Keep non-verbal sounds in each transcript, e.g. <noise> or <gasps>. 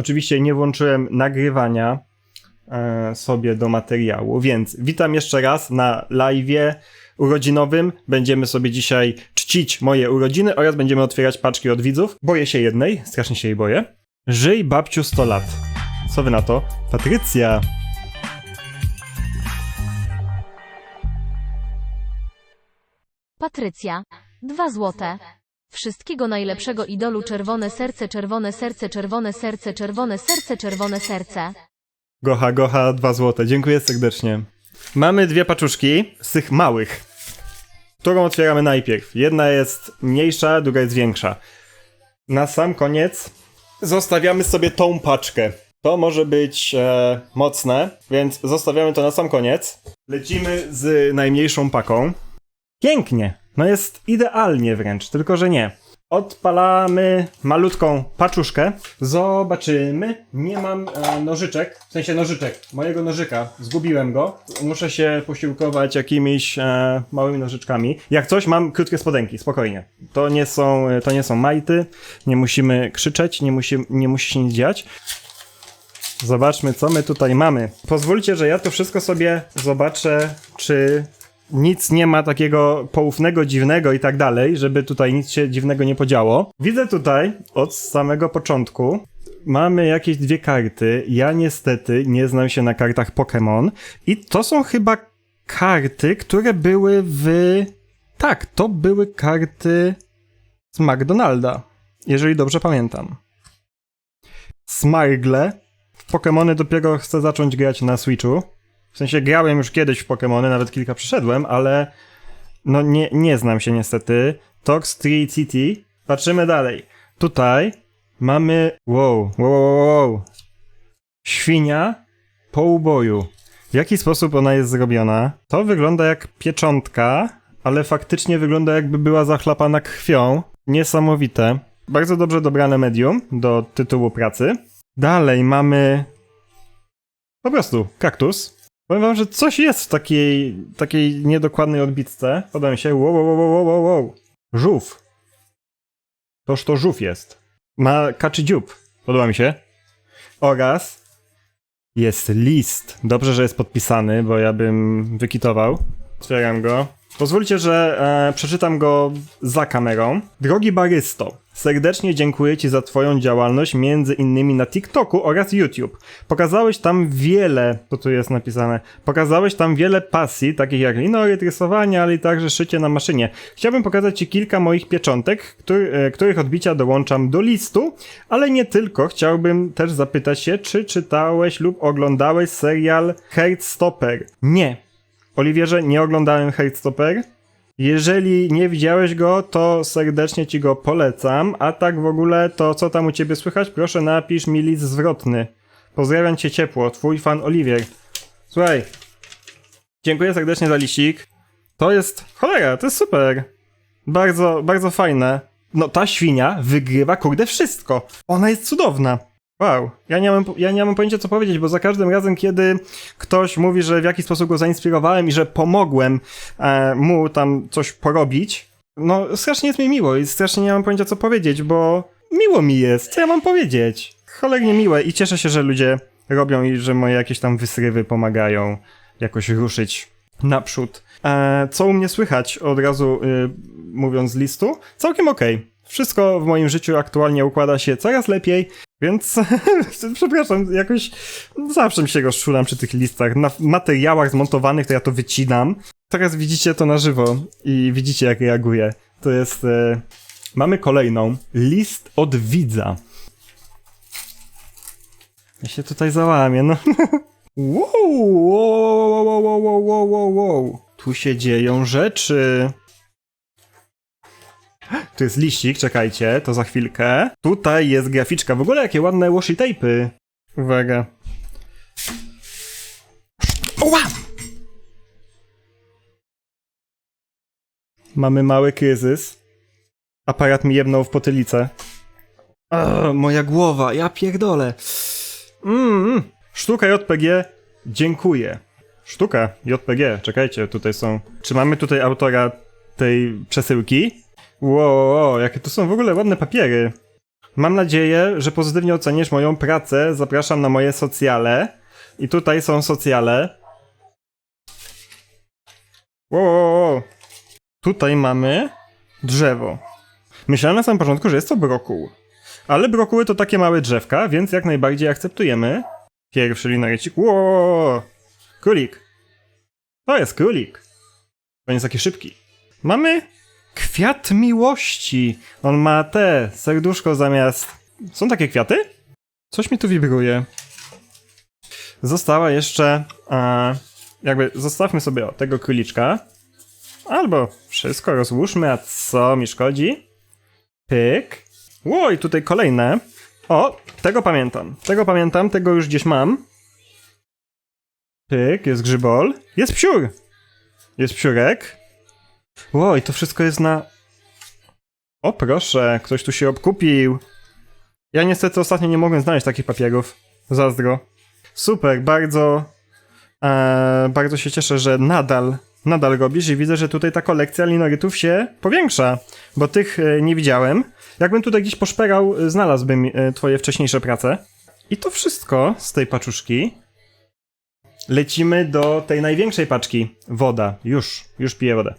Oczywiście nie włączyłem nagrywania e, sobie do materiału, więc witam jeszcze raz na live'ie urodzinowym. Będziemy sobie dzisiaj czcić moje urodziny oraz będziemy otwierać paczki od widzów. Boję się jednej, strasznie się jej boję. Żyj babciu 100 lat. Co wy na to? Patrycja. Patrycja. Dwa złote. Wszystkiego najlepszego idolu czerwone serce, czerwone serce, czerwone serce, czerwone serce, czerwone serce. Gocha, gocha, dwa złote. Dziękuję serdecznie. Mamy dwie paczuszki z tych małych, którą otwieramy najpierw. Jedna jest mniejsza, druga jest większa. Na sam koniec zostawiamy sobie tą paczkę. To może być e, mocne, więc zostawiamy to na sam koniec. Lecimy z najmniejszą paką. Pięknie. No jest idealnie wręcz, tylko że nie. Odpalamy malutką paczuszkę. Zobaczymy. Nie mam e, nożyczek, w sensie nożyczek, mojego nożyka. Zgubiłem go. Muszę się posiłkować jakimiś e, małymi nożyczkami. Jak coś, mam krótkie spodenki, spokojnie. To nie są, e, to nie są majty. Nie musimy krzyczeć, nie musi, nie musi się nic dziać. Zobaczmy, co my tutaj mamy. Pozwólcie, że ja to wszystko sobie zobaczę, czy nic nie ma takiego poufnego, dziwnego i tak dalej, żeby tutaj nic się dziwnego nie podziało. Widzę tutaj od samego początku mamy jakieś dwie karty. Ja niestety nie znam się na kartach Pokémon i to są chyba karty, które były w... Tak, to były karty z McDonalda, jeżeli dobrze pamiętam. Smargle. Pokémony dopiero chcę zacząć grać na Switchu. W sensie grałem już kiedyś w Pokémony, nawet kilka przeszedłem, ale no nie, nie znam się niestety. Tox Street City. Patrzymy dalej. Tutaj mamy. Wow, wow, wow, wow. Świnia po uboju. W jaki sposób ona jest zrobiona? To wygląda jak pieczątka, ale faktycznie wygląda jakby była zachlapana krwią. Niesamowite. Bardzo dobrze dobrane medium do tytułu pracy. Dalej mamy. Po prostu kaktus. Powiem wam, że coś jest w takiej, takiej niedokładnej odbitce. Podoba mi się. Wow, wow, wow, wow, wow. Żółw. Toż to żółw jest. Ma kaczy dziób. Podoba mi się. Oraz jest list. Dobrze, że jest podpisany, bo ja bym wykitował. Otwieram go. Pozwólcie, że e, przeczytam go za kamerą. Drogi barysto, serdecznie dziękuję Ci za Twoją działalność, między innymi na TikToku oraz YouTube. Pokazałeś tam wiele, co tu jest napisane, pokazałeś tam wiele pasji, takich jak linoryt, rysowanie, ale i także szycie na maszynie. Chciałbym pokazać Ci kilka moich pieczątek, który, e, których odbicia dołączam do listu, ale nie tylko. Chciałbym też zapytać się, czy czytałeś lub oglądałeś serial Heartstopper? Nie. Oliwierze, nie oglądałem Heartstopper. Jeżeli nie widziałeś go, to serdecznie ci go polecam. A tak w ogóle, to co tam u ciebie słychać? Proszę napisz mi list zwrotny. Pozdrawiam cię ciepło, twój fan Oliwier. Słuchaj, dziękuję serdecznie za liścik. To jest, cholera, to jest super. Bardzo, bardzo fajne. No ta świnia wygrywa kurde wszystko. Ona jest cudowna. Wow, ja nie, mam, ja nie mam pojęcia co powiedzieć, bo za każdym razem, kiedy ktoś mówi, że w jakiś sposób go zainspirowałem i że pomogłem e, mu tam coś porobić, no strasznie jest mi miło i strasznie nie mam pojęcia co powiedzieć, bo miło mi jest, co ja mam powiedzieć? Cholernie miłe i cieszę się, że ludzie robią i że moje jakieś tam wysrywy pomagają jakoś ruszyć naprzód. E, co u mnie słychać od razu y, mówiąc z listu? Całkiem okej. Wszystko w moim życiu aktualnie układa się coraz lepiej, więc <laughs> przepraszam, jakoś zawsze mi się rozczulam przy tych listach. Na materiałach zmontowanych to ja to wycinam. Teraz widzicie to na żywo i widzicie jak reaguję. To jest... E... Mamy kolejną. List od widza. Ja się tutaj załamię, no. <laughs> wow, wow, wow, wow, wow, wow, wow. Tu się dzieją rzeczy. <laughs> Tu jest liścik, czekajcie, to za chwilkę. Tutaj jest graficzka. W ogóle jakie ładne washi tape'y. Uwaga. Mamy mały kryzys. Aparat mi jebnął w potylicę. Moja głowa, ja pierdolę. Mm, sztuka JPG, dziękuję. Sztuka JPG, czekajcie, tutaj są... Czy mamy tutaj autora tej przesyłki? Wow, wow, jakie tu są w ogóle ładne papiery. Mam nadzieję, że pozytywnie ocenisz moją pracę. Zapraszam na moje socjale. I tutaj są socjale. Wow, wow, wow. Tutaj mamy drzewo. Myślałem na samym początku, że jest to brokuł. Ale brokuły to takie małe drzewka, więc jak najbardziej akceptujemy. Pierwszy linarecik. Wow! Królik. To jest królik. To nie jest taki szybki. Mamy kwiat miłości. On ma te serduszko zamiast. Są takie kwiaty? Coś mi tu wibruje. Została jeszcze. E, jakby zostawmy sobie o, tego króliczka. Albo wszystko rozłóżmy, a co mi szkodzi? Pyk. Ło, i tutaj kolejne. O, tego pamiętam. Tego pamiętam, tego już gdzieś mam. Pyk, jest grzybol. Jest psiur! Jest psiurek. Ło, i to wszystko jest na... O proszę, ktoś tu się obkupił. Ja niestety ostatnio nie mogłem znaleźć takich papierów. Zazdro. Super, bardzo... E, bardzo się cieszę, że nadal, nadal robisz i widzę, że tutaj ta kolekcja linorytów się powiększa, bo tych e, nie widziałem. Jakbym tutaj gdzieś poszperał, e, znalazłbym twoje wcześniejsze prace. I to wszystko z tej paczuszki. Lecimy do tej największej paczki. Woda. Już, już piję wodę.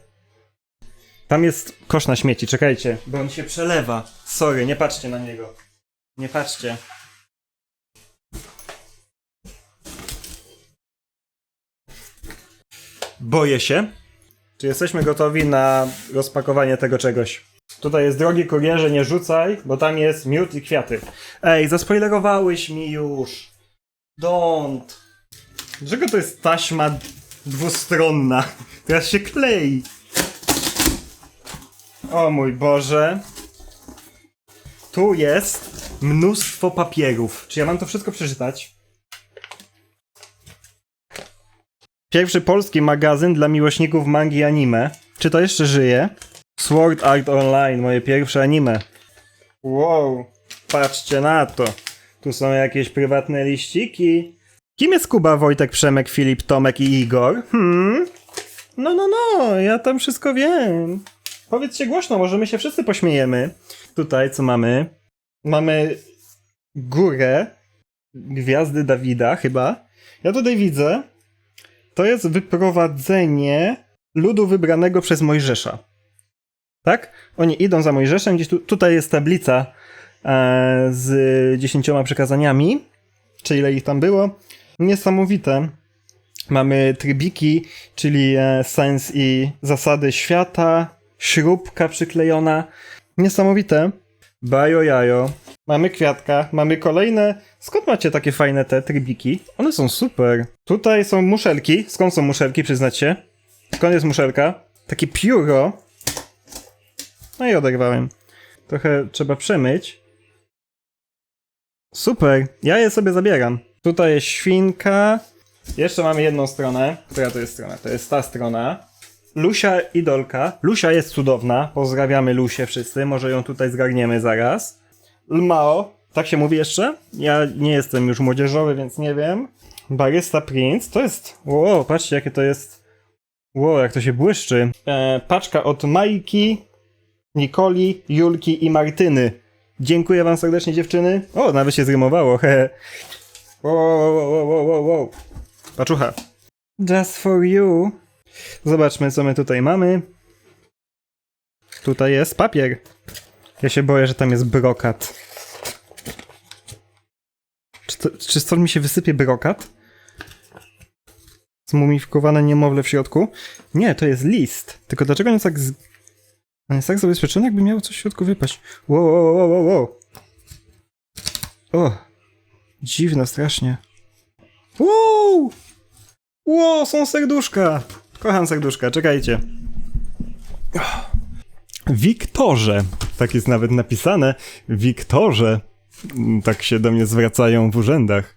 Tam jest kosz na śmieci, czekajcie, bo on się przelewa. Sorry, nie patrzcie na niego. Nie patrzcie. Boję się. Czy jesteśmy gotowi na rozpakowanie tego czegoś? Tutaj jest drogi kurierze, nie rzucaj, bo tam jest miód i kwiaty. Ej, zaspoilerowałeś mi już. Don't. Dlaczego to jest taśma dwustronna? Teraz się klei. O mój Boże. Tu jest mnóstwo papierów. Czy ja mam to wszystko przeczytać? Pierwszy polski magazyn dla miłośników mangi i anime. Czy to jeszcze żyje? Sword Art Online, moje pierwsze anime. Wow, patrzcie na to. Tu są jakieś prywatne liściki. Kim jest Kuba, Wojtek, Przemek, Filip, Tomek i Igor? Hmm? No, no, no, ja tam wszystko wiem. Powiedzcie głośno, może my się wszyscy pośmiejemy. Tutaj co mamy? Mamy górę gwiazdy Dawida chyba. Ja tutaj widzę. To jest wyprowadzenie ludu wybranego przez Mojżesza. Tak? Oni idą za Mojżeszem. Gdzieś tu, tutaj jest tablica e, z dziesięcioma przekazaniami. Czy ile ich tam było? Niesamowite. Mamy trybiki, czyli e, sens i zasady świata, śrubka przyklejona. Niesamowite. Bajo jajo. Mamy kwiatka, mamy kolejne. Skąd macie takie fajne te trybiki? One są super. Tutaj są muszelki. Skąd są muszelki, przyznacie? Skąd jest muszelka? Takie pióro. No i oderwałem. Trochę trzeba przemyć. Super, ja je sobie zabieram. Tutaj jest świnka. Jeszcze mamy jedną stronę. Która to jest strona? To jest ta strona. Lusia idolka. Lusia jest cudowna. Pozdrawiamy Lusię wszyscy. Może ją tutaj zgarniemy zaraz. Lmao. Tak się mówi jeszcze? Ja nie jestem już młodzieżowy, więc nie wiem. Barista Prince. To jest... Wow, patrzcie jakie to jest... Wow, jak to się błyszczy. E, paczka od Majki, Nikoli, Julki i Martyny. Dziękuję wam serdecznie dziewczyny. O, nawet się zrymowało, <laughs> hehe. Wow, wow, wow, wow, wow, wow. Paczucha. Just for you. Zobaczmy, co my tutaj mamy. Tutaj jest papier. Ja się boję, że tam jest brokat. Czy, to, stąd mi się wysypie brokat? Zmumifikowane niemowlę w środku? Nie, to jest list. Tylko dlaczego on jest tak z... On jest tak zabezpieczony, jakby miało coś w środku wypaść. Wow, wow, wow, wow, wow. O! Dziwne, strasznie. Wow! Wow, są serduszka! Kocham serduszka, czekajcie. Wiktorze. Tak jest nawet napisane. Wiktorze. Mm, Tak się do mnie zwracają w urzędach.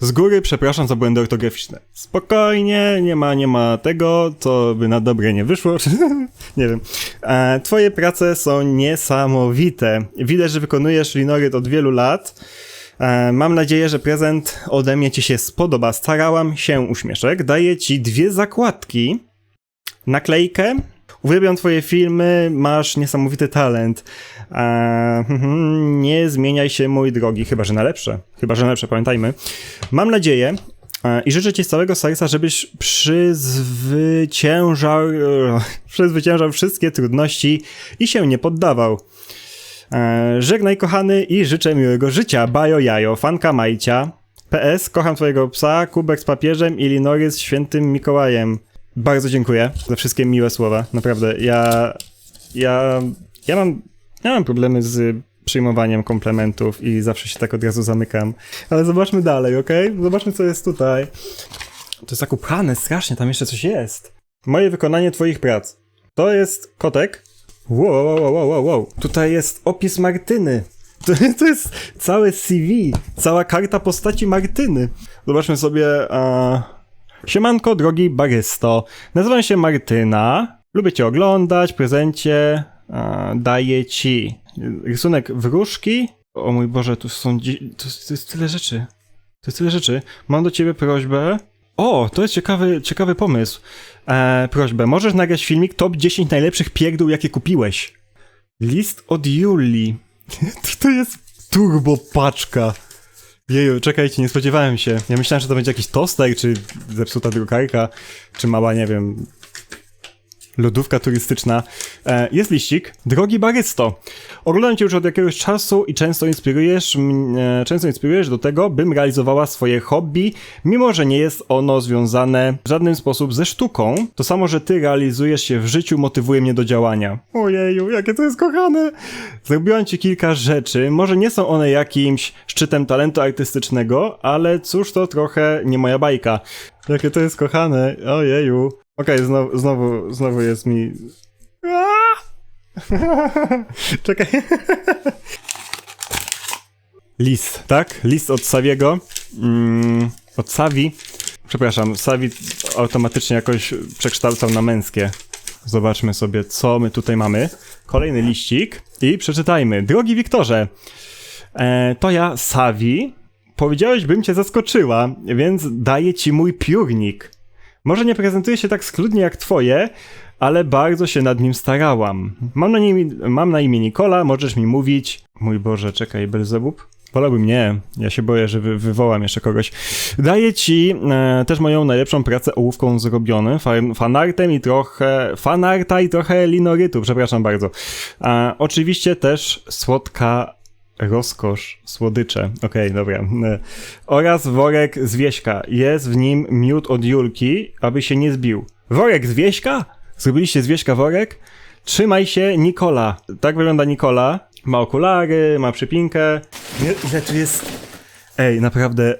Z góry przepraszam za błędy ortograficzne. Spokojnie, nie ma, nie ma tego, co by na dobre nie wyszło. <laughs> nie wiem. E, twoje prace są niesamowite. Widać, że wykonujesz linoryt od wielu lat. E, mam nadzieję, że prezent ode mnie ci się spodoba. Starałam się, uśmieszek. Daję ci dwie zakładki naklejkę Uwielbiam twoje filmy, masz niesamowity talent. Eee, mhm, nie zmieniaj się, mój drogi, chyba że na lepsze. Chyba że na lepsze, pamiętajmy. Mam nadzieję e, i życzę ci z całego serca, żebyś przyzwyciężał, <laughs> e, przezwyciężał wszystkie trudności i się nie poddawał. E, żegnaj kochany i życzę miłego życia. Bajo jajo, fanka Majcia. PS, kocham twojego psa, kubek z papieżem i linory z świętym Mikołajem. Bardzo dziękuję za wszystkie miłe słowa. Naprawdę, ja... Ja... Ja mam... Ja mam problemy z przyjmowaniem komplementów i zawsze się tak od razu zamykam. Ale zobaczmy dalej, okej? Zobaczmy, co jest tutaj. To jest upchane strasznie, tam jeszcze coś jest. Moje wykonanie twoich prac. To jest kotek. Wow, wow, wow, wow, wow. Tutaj jest opis Martyny. <laughs> To, to jest całe CV, cała karta postaci Martyny. Zobaczmy sobie. Siemanko, drogi barysto. Nazywam się Martyna. Lubię cię oglądać, prezencie daję ci rysunek wróżki. O mój Boże, tu są. to jest tyle rzeczy. To jest tyle rzeczy. Mam do ciebie prośbę. O, to jest ciekawy, ciekawy pomysł. E, prośbę, możesz nagrać filmik top 10 najlepszych pierdół, jakie kupiłeś. List od Julii. <laughs> to jest turbo paczka. Jeju, czekajcie, nie spodziewałem się. Ja myślałem, że to będzie jakiś toster, czy zepsuta drukarka, czy mała, nie wiem, lodówka turystyczna. E, jest liścik. Drogi barysto, oglądam cię już od jakiegoś czasu i często inspirujesz, mnie, często inspirujesz do tego, bym realizowała swoje hobby, mimo że nie jest ono związane w żaden sposób ze sztuką. To samo, że ty realizujesz się w życiu, motywuje mnie do działania. Ojeju, jakie to jest kochane! Zrobiłam ci kilka rzeczy, może nie są one jakimś szczytem talentu artystycznego, ale cóż to trochę nie moja bajka. Jakie to jest kochane, ojeju. Okej, znowu, znowu, znowu jest mi... <laughs> Czekaj. List, tak? List od Saviego. Mm, od Savi. Przepraszam, Savi automatycznie jakoś przekształcał na męskie. Zobaczmy sobie, co my tutaj mamy. Kolejny liścik i przeczytajmy. Drogi Wiktorze, e, to ja, Savi. Powiedziałeś, bym cię zaskoczyła, więc daję ci mój piórnik. Może nie prezentuje się tak schludnie jak twoje, ale bardzo się nad nim starałam. Mam na, nim, mam na imię Nikola, możesz mi mówić... Mój Boże, czekaj, Belzebub? Wolałbym nie, ja się boję, że wy, wywołam jeszcze kogoś. Daję ci e, też moją najlepszą pracę ołówką zrobionym, fan, fanartem i trochę... fanarta i trochę linorytu, przepraszam bardzo. E, oczywiście też słodka rozkosz, słodycze, okej, dobra. E, oraz worek z wieśka. Jest w nim miód od Julki, aby się nie zbił. Worek z wieśka? Zrobiliście z wieśka worek? Trzymaj się, Nikola. Tak wygląda Nikola. Ma okulary, ma przypinkę. Ile tu jest... Ej, naprawdę,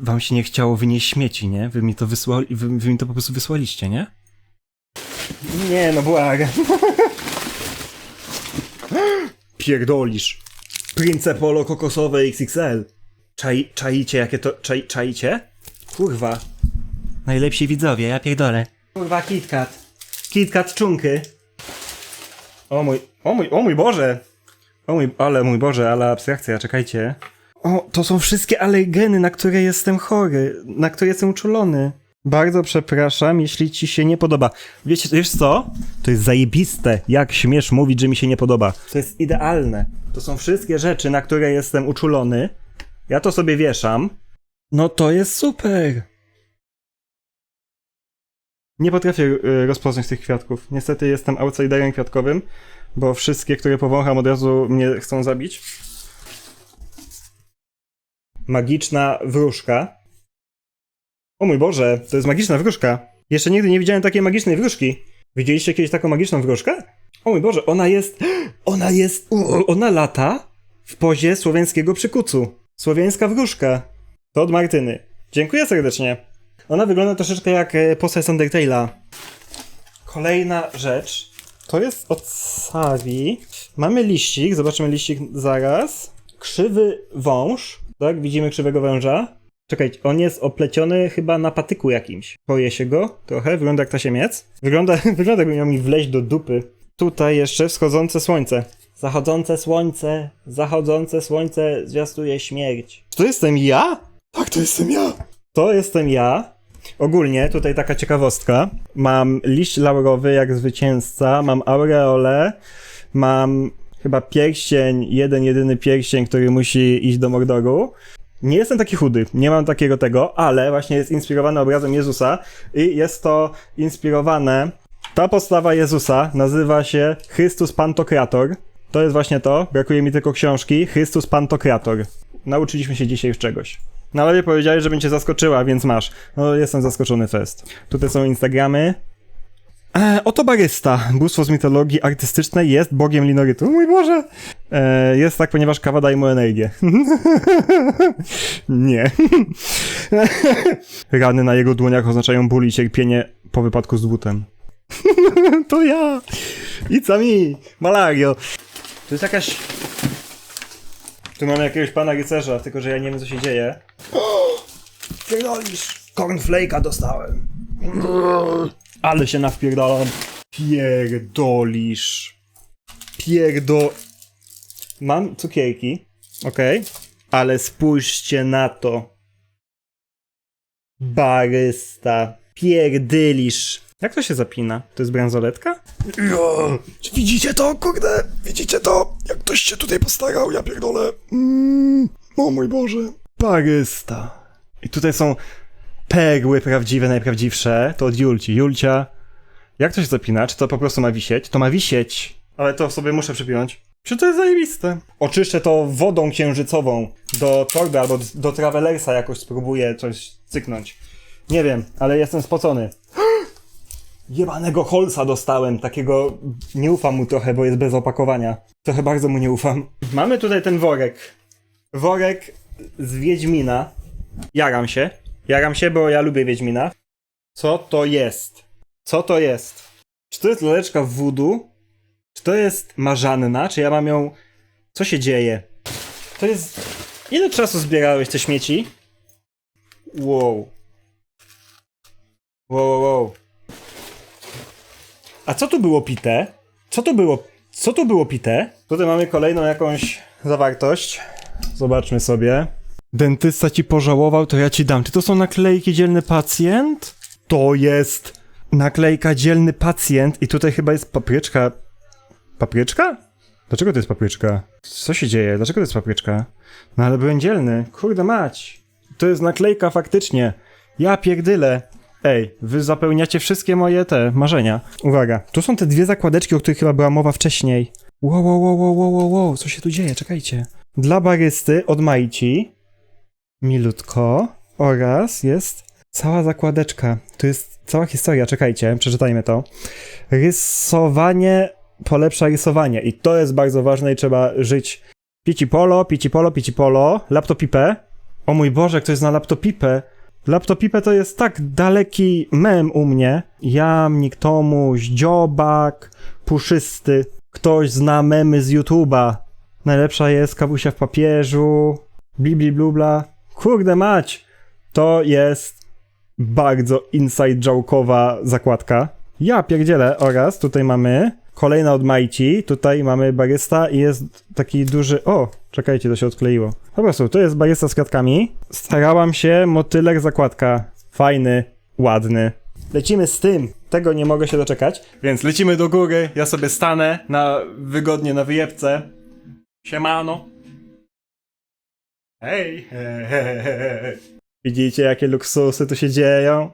wam się nie chciało wynieść śmieci, nie? Wy mi to wysłali, wy, wy mi to po prostu wysłaliście, nie? Nie, no błagam. <laughs> Pierdolisz. Prince Polo kokosowe XXL. Czai, czaicie jakie to... Czai, czaicie? Kurwa. Najlepsi widzowie, ja pierdolę. Kurwa, KitKat. KitKat czunky. O mój, o mój, o mój Boże. O mój, ale mój Boże, ale abstrakcja, czekajcie. O, to są wszystkie alergeny, na które jestem chory, na które jestem uczulony. Bardzo przepraszam, jeśli ci się nie podoba. Wiecie, wiesz co? To jest zajebiste, jak śmiesz mówić, że mi się nie podoba. To jest idealne. To są wszystkie rzeczy, na które jestem uczulony. Ja to sobie wieszam. No to jest super. Nie potrafię y, rozpoznać tych kwiatków. Niestety jestem outsiderem kwiatkowym, bo wszystkie, które powącham od razu mnie chcą zabić. Magiczna wróżka. O mój Boże, to jest magiczna wróżka. Jeszcze nigdy nie widziałem takiej magicznej wróżki. Widzieliście kiedyś taką magiczną wróżkę? O mój Boże, ona jest... <gasps> Ona jest... Ona lata w pozie słowiańskiego przykucu. Słowiańska wróżka. To od Martyny. Dziękuję serdecznie. Ona wygląda troszeczkę jak e, postać z Undertale'a. Kolejna rzecz. To jest od Savi. Mamy liścik, zobaczymy liścik zaraz. Krzywy wąż. Tak, widzimy krzywego węża. Czekajcie, on jest opleciony chyba na patyku jakimś. Boję się go trochę, wygląda jak tasiemiec. Wygląda, <laughs> wygląda jakby miał mi wleźć do dupy. Tutaj jeszcze wschodzące słońce. Zachodzące słońce, zachodzące słońce zwiastuje śmierć. To jestem ja? Tak, to jestem ja. To jestem ja. Ogólnie, tutaj taka ciekawostka. Mam liść laurowy jak zwycięzca, mam aureolę, mam chyba pierścień, jeden, jedyny pierścień, który musi iść do Mordoru. Nie jestem taki chudy, nie mam takiego tego, ale właśnie jest inspirowany obrazem Jezusa i jest to inspirowane. Ta postawa Jezusa nazywa się Chrystus Pantokrator. To jest właśnie to, brakuje mi tylko książki Chrystus Pantokrator. Nauczyliśmy się dzisiaj czegoś. Na live powiedziałeś, że będzie zaskoczyła, więc masz. No, jestem zaskoczony fest. Tutaj są Instagramy. E, oto barysta. Bóstwo z mitologii artystycznej jest bogiem linorytu. Mój Boże! E, jest tak, ponieważ kawa daje mu energię. <laughs> Nie. <laughs> Rany na jego dłoniach oznaczają ból i cierpienie po wypadku z dłutem. <laughs> to ja! It's me! Malario! To jest jakaś... Tu mamy jakiegoś pana rycerza, tylko że ja nie wiem co się dzieje. <gasps> Pierdolisz! Cornflake'a dostałem. Ale się nawpierdalam. Pierdolisz. Pierdo... Mam cukierki. Okej. Ale spójrzcie na to. Barysta. Pierdylisz. Jak to się zapina? To jest bransoletka? Ja, czy widzicie to, kurde? Widzicie to? Jak ktoś się tutaj postarał, ja pierdolę. Mm, o mój Boże. Barysta. I tutaj są perły prawdziwe, najprawdziwsze. To od Julci. Julcia. Jak to się zapina? Czy to po prostu ma wisieć? To ma wisieć. Ale to sobie muszę przypiąć. Czy to jest zajebiste? Oczyszczę to wodą księżycową do torby albo do travelersa jakoś spróbuję coś cyknąć. Nie wiem, ale jestem spocony. <gasps> Jebanego Holsa dostałem, takiego nie ufam mu trochę, bo jest bez opakowania. Trochę bardzo mu nie ufam. Mamy tutaj ten worek. Worek z Wiedźmina. Jaram się. Jaram się, bo ja lubię Wiedźmina. Co to jest? Co to jest? Czy to jest laleczka voodoo? Czy to jest marzanna? Czy ja mam ją... Co się dzieje? To jest... Ile czasu zbierałeś te śmieci? Wow. Wow, wow, wow. A co tu było pite? Co tu było... Co tu było pite? Tutaj mamy kolejną jakąś zawartość. Zobaczmy sobie. Dentysta ci pożałował, to ja ci dam. Czy to są naklejki dzielny pacjent? To jest naklejka dzielny pacjent i tutaj chyba jest papryczka. Papryczka? Dlaczego to jest papryczka? Co się dzieje? Dlaczego to jest papryczka? No ale byłem dzielny. Kurde mać. To jest naklejka faktycznie. Ja pierdyle. Ej, wy zapełniacie wszystkie moje te marzenia. Uwaga, tu są te dwie zakładeczki, o których chyba była mowa wcześniej. Wow, wow, wow, wow, wow, wow, wow, co się tu dzieje? Czekajcie. Dla barysty od Majci. Milutko. Oraz jest cała zakładeczka. Tu jest cała historia, czekajcie, przeczytajmy to. Rysowanie polepsza rysowanie i to jest bardzo ważne i trzeba żyć. Pici polo, pici polo, pici polo, laptopipę. O mój Boże, ktoś zna laptopipę. Laptopipę to jest tak daleki mem u mnie. Jamnik, Tomuś, Dziobak, Puszysty. Ktoś zna memy z YouTube'a. Najlepsza jest kawusia w papieżu, blibli blubla. Kurde mać! To jest bardzo inside joke'owa zakładka. Ja pierdzielę oraz tutaj mamy kolejna od Majci, tutaj mamy barysta i jest taki duży... O, czekajcie, to się odkleiło. Po prostu, to jest barysta z kwiatkami. Starałam się, motylek zakładka. Fajny, ładny. Lecimy z tym. Tego nie mogę się doczekać. Więc lecimy do góry, ja sobie stanę na wygodnie na wyjebce. Siemano. Hej. <laughs> Widzicie, jakie luksusy tu się dzieją?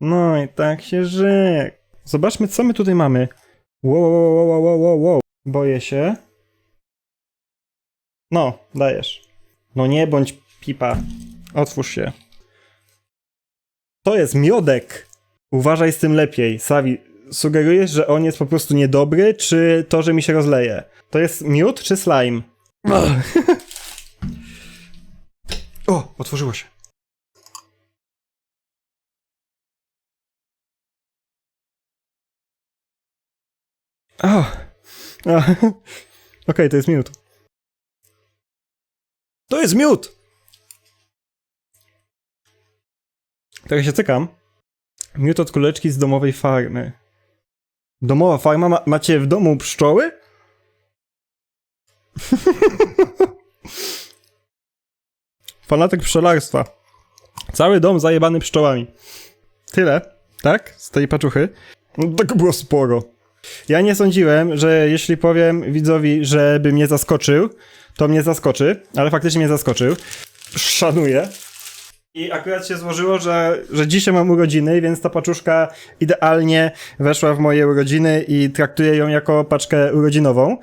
No i tak się żyje. Zobaczmy, co my tutaj mamy. Wow, wow, wow, wow, wow, wow. Boję się. No, dajesz. No nie bądź pipa. Otwórz się. To jest miodek. Uważaj z tym lepiej. Sawi, sugerujesz, że on jest po prostu niedobry, czy to, że mi się rozleje? To jest miód czy slime? O, otworzyło się. O! o. <laughs> Okej, to jest miód. To jest miód! Trochę się cykam. Miód od kuleczki z domowej farmy. Domowa farma? Ma macie w domu pszczoły? <laughs> Fanatyk pszczelarstwa. Cały dom zajebany pszczołami. Tyle, tak? Z tej paczuchy. No, tego było sporo. Ja nie sądziłem, że jeśli powiem widzowi, żeby mnie zaskoczył, to mnie zaskoczy, ale faktycznie mnie zaskoczył. Szanuję. I akurat się złożyło, że, że dzisiaj mam urodziny, więc ta paczuszka idealnie weszła w moje urodziny i traktuję ją jako paczkę urodzinową.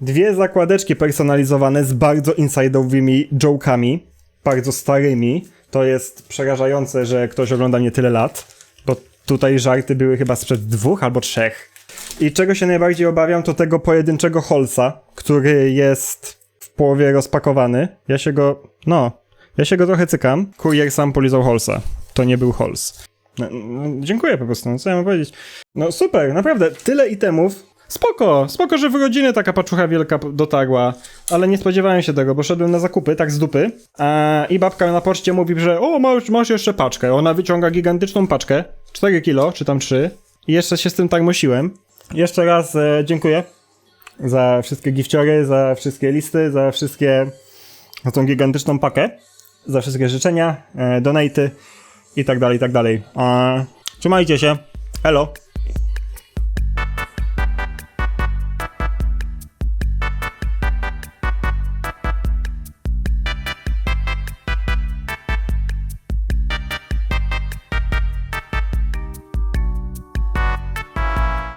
Dwie zakładeczki personalizowane z bardzo inside'owymi joke'ami, bardzo starymi. To jest przerażające, że ktoś ogląda mnie tyle lat, bo tutaj żarty były chyba sprzed dwóch albo trzech. I czego się najbardziej obawiam, to tego pojedynczego Holsa, który jest w połowie rozpakowany. Ja się go, no, ja się go trochę cykam. Kurier sam polizał Holsa. To nie był Hols. No, no, dziękuję po prostu, no co ja mam powiedzieć. No super, naprawdę, tyle itemów. Spoko, spoko, że w rodziny taka paczucha wielka dotarła, ale nie spodziewałem się tego, bo szedłem na zakupy, tak z dupy, a, i babka na poczcie mówi, że o, masz, masz jeszcze paczkę. Ona wyciąga gigantyczną paczkę, 4 kilo, czy tam 3, i jeszcze się z tym tak musiłem. Jeszcze raz e, dziękuję za wszystkie gifciory, za wszystkie listy, za wszystkie, za tą gigantyczną pakę, za wszystkie życzenia, e, donaty i tak dalej, i tak dalej. A, trzymajcie się, elo!